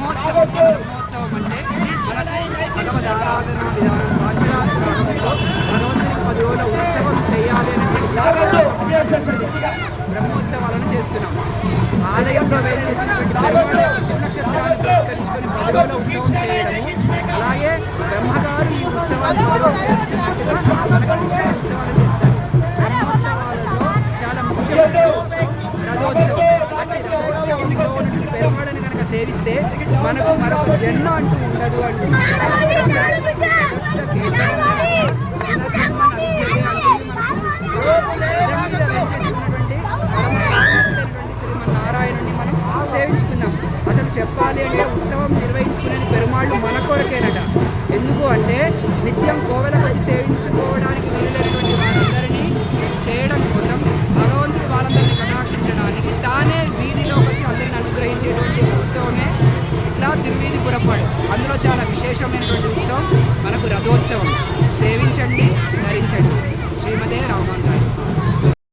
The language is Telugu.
బ్రహ్మోత్సవం అంటే మనకు భగవద్ ఆరాధన విధానం ఆచరణలో భగవంతునికి పది రోజుల ఉత్సవం చేయాలి అనేటువంటి బ్రహ్మోత్సవాలను చేస్తున్నాం. ఆలయంలో వేచేసినటువంటి పెరుమాళ నక్షత్రాన్ని పురస్కరించుకొని పది రోజుల ఉత్సవం చేయడము అలాగే బ్రహ్మగారు ఈ ఉత్సవాన్ని చేస్తున్నట్టుగా మనకు ఉత్సవాలు చేస్తారు బ్రహ్మోత్సవాలలో చాలా ముఖ్యమైన రథోత్సవం రథోత్సవంలో ఉన్నటువంటి కనుక సేవిస్తే మనకు మరొక జన్మ అంటూ ఉండదు అంటే నారాయణుని మనం సేవించుకున్నాం అసలు చెప్పాలి అంటే ఉత్సవం నిర్వహించుకునేది పెరుమాళ్ళు మన కొరకేనా? అందులో చాలా విశేషమైనటువంటి ఉత్సవం. మనకు రథోత్సవం